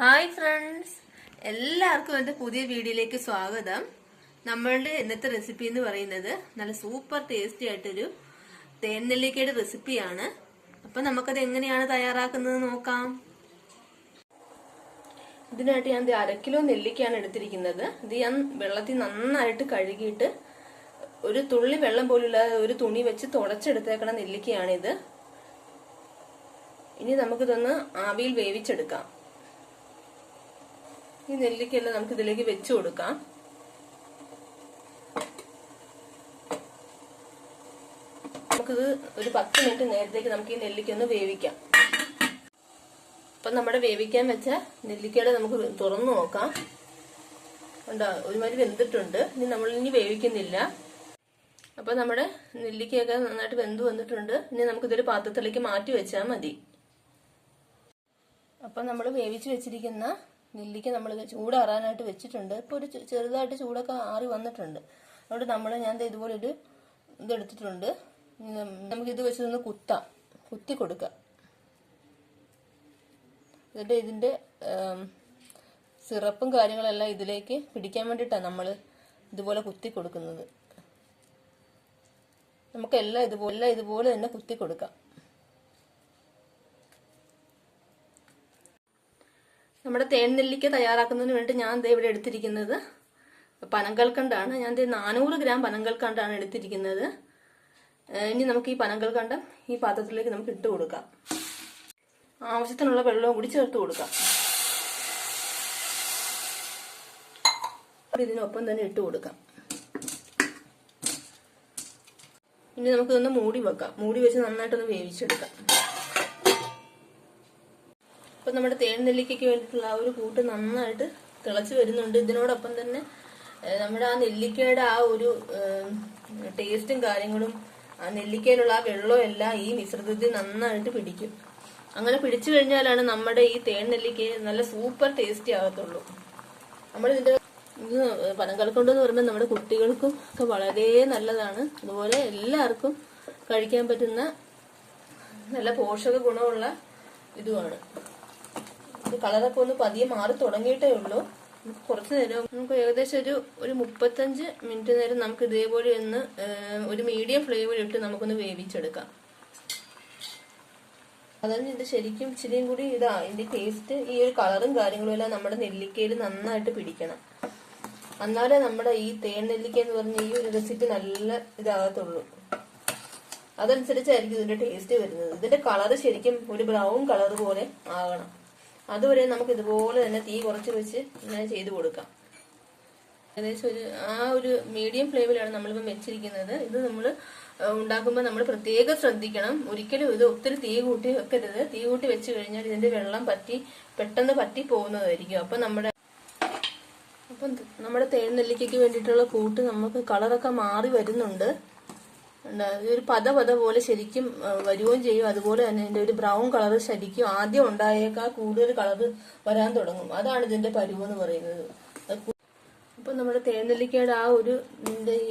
Hi friends എല്ലാവർക്കും എന്റെ പുതിയ വീഡിയോയിലേക്ക് സ്വാഗതം. നമ്മളുടെ ഇന്നത്തെ റെസിപ്പി എന്ന് പറയുന്നത് നല്ല സൂപ്പർ ടേസ്റ്റി ആയിട്ടൊരു തേൻനെല്ലിക്കയുടെ റെസിപ്പിയാണ് അപ്പം നമുക്കത് എങ്ങനെയാണ് തയ്യാറാക്കുന്നത് നോക്കാം. ഇതിനായിട്ട് ഞാൻ ദേ അര കിലോ നെല്ലിക്കയാണ് എടുത്തിരിക്കുന്നത്. ഇത് ഞാൻ വെള്ളത്തിൽ നന്നായിട്ട് കഴുകിയിട്ട് ഒരു തുള്ളി വെള്ളം പോലുള്ള ഒരു തുണി വെച്ച് തുടച്ചെടുത്തേക്കണ നെല്ലിക്കയാണിത്. ഇനി നമുക്കിതൊന്ന് ആവിയിൽ വേവിച്ചെടുക്കാം. ഈ നെല്ലിക്കെല്ലാം നമുക്ക് ഇതിലേക്ക് വെച്ചു കൊടുക്കാം. നമുക്കിത് ഒരു പത്ത് മിനിറ്റ് നേരത്തേക്ക് നമുക്ക് ഈ നെല്ലിക്ക ഒന്ന് വേവിക്കാം. അപ്പൊ നമ്മുടെ വേവിക്കാൻ വെച്ച നെല്ലിക്കയുടെ നമുക്ക് തുറന്നു നോക്കാം. ഉണ്ടോ ഒരുമാതിരി വെന്തിട്ടുണ്ട്. ഇനി നമ്മൾ ഇനി വേവിക്കുന്നില്ല. അപ്പൊ നമ്മുടെ നെല്ലിക്കയൊക്കെ നന്നായിട്ട് വെന്ത് വന്നിട്ടുണ്ട്. ഇനി നമുക്കിതൊരു പാത്രത്തിലേക്ക് മാറ്റി വെച്ചാൽ മതി. അപ്പം നമ്മൾ വേവിച്ച് വെച്ചിരിക്കുന്ന നെല്ലിക്ക നമ്മൾ ചൂടാറാനായിട്ട് വെച്ചിട്ടുണ്ട്. ഇപ്പോൾ ഒരു ചെറുതായിട്ട് ചൂടൊക്കെ ആറി വന്നിട്ടുണ്ട്. അതുകൊണ്ട് നമ്മൾ ഞാൻ ഇതുപോലെ ഒരു ഇതെടുത്തിട്ടുണ്ട്. നമുക്കിത് വെച്ചൊന്ന് കുത്താം. കുത്തി കൊടുക്കാം. എന്നിട്ട് ഇതിന്റെ സിറപ്പും കാര്യങ്ങളെല്ലാം ഇതിലേക്ക് പിടിക്കാൻ വേണ്ടിയിട്ടാണ് നമ്മൾ ഇതുപോലെ കുത്തി കൊടുക്കുന്നത്. നമുക്കെല്ലാം ഇതുപോലെ ഇതുപോലെ തന്നെ കുത്തി കൊടുക്കാം. നമ്മുടെ തേൻ നെല്ലിക്ക തയ്യാറാക്കുന്നതിന് വേണ്ടി ഞാൻ ദേ ഇവിടെ എടുത്തിരിക്കുന്നത് പനങ്കൽക്കണ്ടാണ് ഞാൻ ദേ നാനൂറ് ഗ്രാം പനങ്കൽക്കണ്ടാണ് എടുത്തിരിക്കുന്നത്. ഇനി നമുക്ക് ഈ പനങ്കൽക്കണ്ടം ഈ പാത്രത്തിലേക്ക് നമുക്ക് ഇട്ട് കൊടുക്കാം. ആവശ്യത്തിനുള്ള വെള്ളവും കൂടി ചേർത്ത് കൊടുക്കാം. ഇതിനൊപ്പം തന്നെ ഇട്ട് കൊടുക്കാം. ഇനി നമുക്കിതൊന്ന് മൂടി വെക്കാം. മൂടി വെച്ച് നന്നായിട്ടൊന്ന് വേവിച്ചെടുക്കാം. അപ്പൊ നമ്മുടെ തേൻ നെല്ലിക്കയ്ക്ക് വേണ്ടിയിട്ടുള്ള ആ ഒരു കൂട്ട് നന്നായിട്ട് തിളച്ച് വരുന്നുണ്ട്. ഇതിനോടൊപ്പം തന്നെ നമ്മുടെ ആ നെല്ലിക്കയുടെ ആ ഒരു ടേസ്റ്റും കാര്യങ്ങളും ആ നെല്ലിക്കയിലുള്ള ആ വെള്ളവും എല്ലാം ഈ മിശ്രിതത്തിൽ നന്നായിട്ട് പിടിക്കും. അങ്ങനെ പിടിച്ചു കഴിഞ്ഞാലാണ് നമ്മുടെ ഈ തേൻ നെല്ലിക്ക നല്ല സൂപ്പർ ടേസ്റ്റി ആകത്തുള്ളൂ. നമ്മൾ ഇതിന്റെ ഇത് പനങ്കൽക്കൊണ്ട് എന്ന് പറയുമ്പോൾ നമ്മുടെ കുട്ടികൾക്കും ഒക്കെ വളരെ നല്ലതാണ്. അതുപോലെ എല്ലാവർക്കും കഴിക്കാൻ പറ്റുന്ന നല്ല പോഷക ഗുണമുള്ള ഇതുമാണ്. ഇത് കളറൊക്കെ ഒന്ന് പതിയെ മാറി തുടങ്ങിയിട്ടേ ഉള്ളൂ. കുറച്ച് നേരം നമുക്ക് ഏകദേശം ഒരു ഒരു മുപ്പത്തഞ്ച് മിനിറ്റ് നേരം നമുക്ക് ഇതേപോലെ ഒന്ന് ഒരു മീഡിയം ഫ്ലെയിമിൽ ഇട്ട് നമുക്കൊന്ന് വേവിച്ചെടുക്കാം. അതാണ് ഇത് ശരിക്കും ഇച്ചിരിയും കൂടി ഇതാ ഇതിന്റെ ടേസ്റ്റ് ഈ ഒരു കളറും കാര്യങ്ങളും എല്ലാം നമ്മുടെ നെല്ലിക്കയിൽ നന്നായിട്ട് പിടിക്കണം. എന്നാലേ നമ്മുടെ ഈ തേൻ നെല്ലിക്ക എന്ന് പറഞ്ഞ ഈ ഒരു റെസിപ്പി നല്ല ഇതാകത്തുള്ളൂ. അതനുസരിച്ചായിരിക്കും ഇതിന്റെ ടേസ്റ്റ് വരുന്നത്. ഇതിന്റെ കളർ ശരിക്കും ഒരു ബ്രൗൺ കളർ പോലെ ആകണം. അതുവരെ നമുക്ക് ഇതുപോലെ തന്നെ തീ കുറച്ച് വെച്ച് ഇങ്ങനെ ചെയ്ത് കൊടുക്കാം. ഏകദേശം ഒരു ആ ഒരു മീഡിയം ഫ്ലെയിമിലാണ് നമ്മളിപ്പം വെച്ചിരിക്കുന്നത്. ഇത് നമ്മൾ ഉണ്ടാക്കുമ്പോൾ നമ്മൾ പ്രത്യേകം ശ്രദ്ധിക്കണം. ഒരിക്കലും ഇത് ഒത്തിരി തീ കൂട്ടി വെക്കരുത്. തീ കൂട്ടി വെച്ച് കഴിഞ്ഞാൽ ഇതിന്റെ വെള്ളം പറ്റി പെട്ടെന്ന് പറ്റി പോകുന്നതായിരിക്കും. അപ്പം നമ്മുടെ അപ്പം നമ്മുടെ തേൻ നെല്ലിക്കയ്ക്ക് വേണ്ടിയിട്ടുള്ള കൂട്ട് നമുക്ക് കളറൊക്കെ മാറി വരുന്നുണ്ട്. ഒരു പത പത പോലെ ശരിക്കും വരികയും ചെയ്യും. അതുപോലെ തന്നെ ഇതിന്റെ ഒരു ബ്രൗൺ കളർ ശരിക്കും ആദ്യം ഉണ്ടായേക്കാൾ കൂടുതൽ കളർ വരാൻ തുടങ്ങും. അതാണ് ഇതിന്റെ പരുവ് എന്ന് പറയുന്നത്. അപ്പം നമ്മുടെ തേനെല്ലിക്കയുടെ ആ ഒരു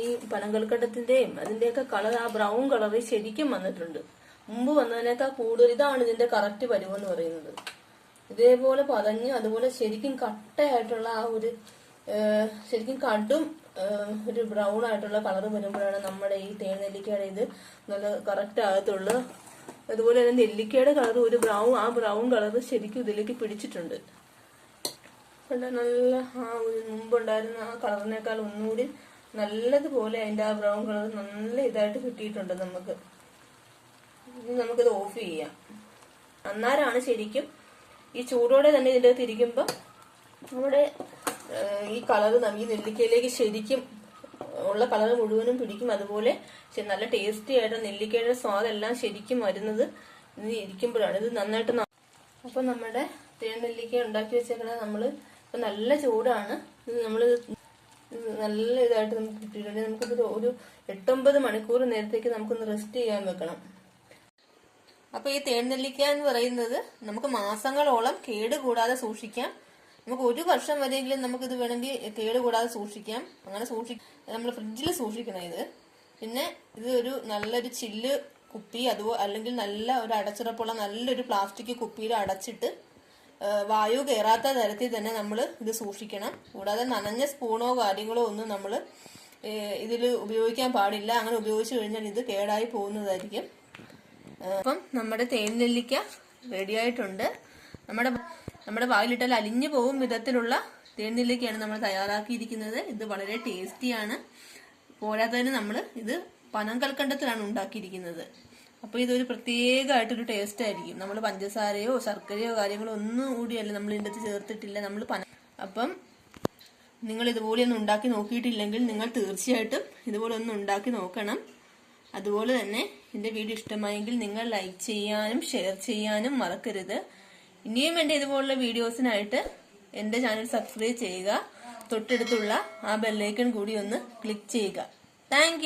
ഈ പനങ്കൽക്കട്ടത്തിന്റെയും അതിന്റെയൊക്കെ കളർ ആ ബ്രൗൺ കളർ ശരിക്കും വന്നിട്ടുണ്ട്. മുമ്പ് വന്നതിനേക്കാൾ കൂടുതൽ ഇതാണ് ഇതിന്റെ കറക്റ്റ് പരുവ് എന്ന് പറയുന്നത്. ഇതേപോലെ പതഞ്ഞ് അതുപോലെ ശരിക്കും കട്ടയായിട്ടുള്ള ആ ഒരു ശരിക്കും കടും ഒരു ബ്രൗൺ ആയിട്ടുള്ള കളർ വരുമ്പോഴാണ് നമ്മുടെ ഈ തേൻ നെല്ലിക്കയുടെ ഇത് നല്ല കറക്റ്റ് ആകത്തുള്ളൂ. അതുപോലെ തന്നെ നെല്ലിക്കയുടെ കളർ ഒരു ബ്രൗൺ ആ ബ്രൗൺ കളർ ശരിക്കും ഇതിലേക്ക് പിടിച്ചിട്ടുണ്ട്. നല്ല ആ മുമ്പുണ്ടായിരുന്ന ആ കളറിനേക്കാൾ ഒന്നുകൂടി നല്ലതുപോലെ അതിന്റെ ആ ബ്രൗൺ കളർ നല്ല ഇതായിട്ട് കിട്ടിയിട്ടുണ്ട് നമുക്ക്. നമുക്കിത് ഓഫ് ചെയ്യാം. അന്നാരാണ് ശരിക്കും ഈ ചൂടോടെ തന്നെ ഇതിന്റെ അകത്ത് ഇരിക്കുമ്പോൾ നമ്മുടെ ഈ കളർ ഈ നെല്ലിക്കയിലേക്ക് ശരിക്കും ഉള്ള കളർ മുഴുവനും പിടിക്കും. അതുപോലെ നല്ല ടേസ്റ്റി ആയിട്ട് നെല്ലിക്കയുടെ സ്വാദെല്ലാം ശരിക്കും വരുന്നത് ഇത് ഇരിക്കുമ്പോഴാണ്. ഇത് നന്നായിട്ട് അപ്പൊ നമ്മുടെ തേൻ നെല്ലിക്ക ഉണ്ടാക്കി വെച്ചേക്കണ നമ്മൾ ഇപ്പൊ നല്ല ചൂടാണ്. ഇത് നമ്മൾ നല്ല ഇതായിട്ട് നമുക്ക് കിട്ടിയിട്ടുണ്ട്. നമുക്ക് ഒരു എട്ടൊമ്പത് മണിക്കൂർ നേരത്തേക്ക് നമുക്കൊന്ന് റെസ്റ്റ് ചെയ്യാൻ വെക്കണം. അപ്പൊ ഈ തേൻനെല്ലിക്ക എന്ന് പറയുന്നത് നമുക്ക് മാസങ്ങളോളം കേട് കൂടാതെ സൂക്ഷിക്കാം. നമുക്ക് ഒരു വർഷം വരെയെങ്കിലും നമുക്ക് ഇത് വേണമെങ്കിൽ കേട് കൂടാതെ സൂക്ഷിക്കാം. അങ്ങനെ സൂക്ഷി നമ്മൾ ഫ്രിഡ്ജിൽ സൂക്ഷിക്കണം ഇത്. പിന്നെ ഇത് ഒരു നല്ലൊരു ചില്ല് കുപ്പി അതുപോലെ അല്ലെങ്കിൽ നല്ല ഒരു അടച്ചുറപ്പുള്ള നല്ലൊരു പ്ലാസ്റ്റിക് കുപ്പിയിൽ അടച്ചിട്ട് വായു കയറാത്ത തരത്തിൽ തന്നെ നമ്മൾ ഇത് സൂക്ഷിക്കണം. കൂടാതെ നനഞ്ഞ സ്പൂണോ കാര്യങ്ങളോ ഒന്നും നമ്മൾ ഇതിൽ ഉപയോഗിക്കാൻ പാടില്ല. അങ്ങനെ ഉപയോഗിച്ചു കഴിഞ്ഞാൽ ഇത് കേടായി പോകുന്നതായിരിക്കും. അപ്പം നമ്മുടെ തേൻ നെല്ലിക്ക റെഡിയായിട്ടുണ്ട് നമ്മുടെ നമ്മുടെ വായിലിട്ടാൽ അലിഞ്ഞു പോകും വിധത്തിലുള്ള തേൻ നെല്ലിക്കയാണ് നമ്മൾ തയ്യാറാക്കിയിരിക്കുന്നത്. ഇത് വളരെ ടേസ്റ്റിയാണ്. പോരാത്തതിന് നമ്മൾ ഇത് പനം കൽക്കണ്ടത്തിലാണ് ഉണ്ടാക്കിയിരിക്കുന്നത്. അപ്പൊ ഇതൊരു പ്രത്യേകമായിട്ടൊരു ടേസ്റ്റ് ആയിരിക്കും. നമ്മൾ പഞ്ചസാരയോ ശർക്കരയോ കാര്യങ്ങളോ ഒന്നും കൂടിയല്ല നമ്മൾ ഇതിന്റെ അകത്ത് ചേർത്തിട്ടില്ല. നമ്മൾ പന അപ്പം നിങ്ങൾ ഇതുപോലെ ഒന്നും ഉണ്ടാക്കി നോക്കിയിട്ടില്ലെങ്കിൽ നിങ്ങൾ തീർച്ചയായിട്ടും ഇതുപോലെ ഒന്ന് ഉണ്ടാക്കി നോക്കണം. അതുപോലെ തന്നെ എന്റെ വീഡിയോ ഇഷ്ടമായെങ്കിൽ നിങ്ങൾ ലൈക്ക് ചെയ്യാനും ഷെയർ ചെയ്യാനും മറക്കരുത്. ഇനിയും എന്റെ ഇതുപോലുള്ള വീഡിയോസിനായിട്ട് എന്റെ ചാനൽ സബ്സ്ക്രൈബ് ചെയ്യുക. തൊട്ടടുത്തുള്ള ആ ബെല്ലൈക്കൺ കൂടി ഒന്ന് ക്ലിക്ക് ചെയ്യുക. താങ്ക്